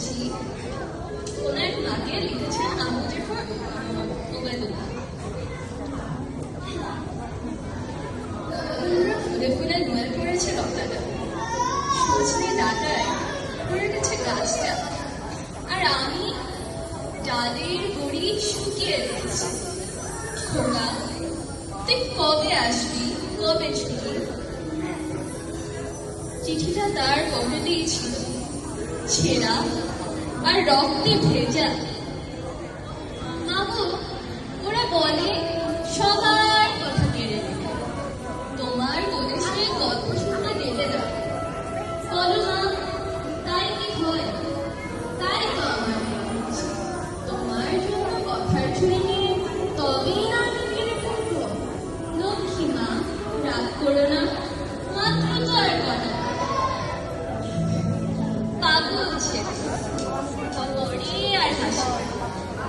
পড়েছি কোন এক নাটে লিখেছে আবু জাফর ওবায়দুল্লাহ ফুলে ফুলে ঘুমার পড়েছে লতাটা সজনে ডাটায় পড়ে গেছে গাছটা আর আমি ডালের গড়ি শুকিয়ে রেখেছি। খোকা তুই কবে আসবি? কবে ছুটি? চিঠিটা তার পকেটেই ছিল। ছেঁড়া আর রক্তে ভেজা। মামু, ওরা বলে, সবার কথা কেড়ে তোমার বলে সে গল্প শুনতে দেবে না। বলো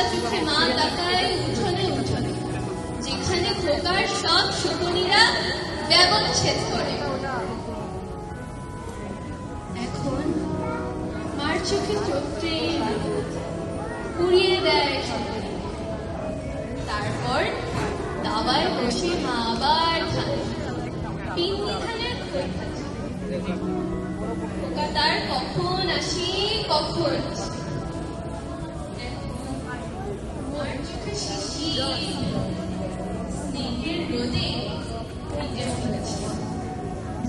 ঝাপসা চোখে মা তাকায় উঠোনে উঠোনে যেখানে খোকার সব শকুনিরা ব্যবচ্ছেদ করে এখন মার চোখে চোখে পুড়িয়ে দেয় তারপর দাবায় বসে মা আবার খায় খই খাচ্ছে খোকা তার কখন আসি কখন আসি।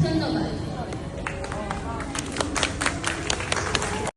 ধন্যবাদ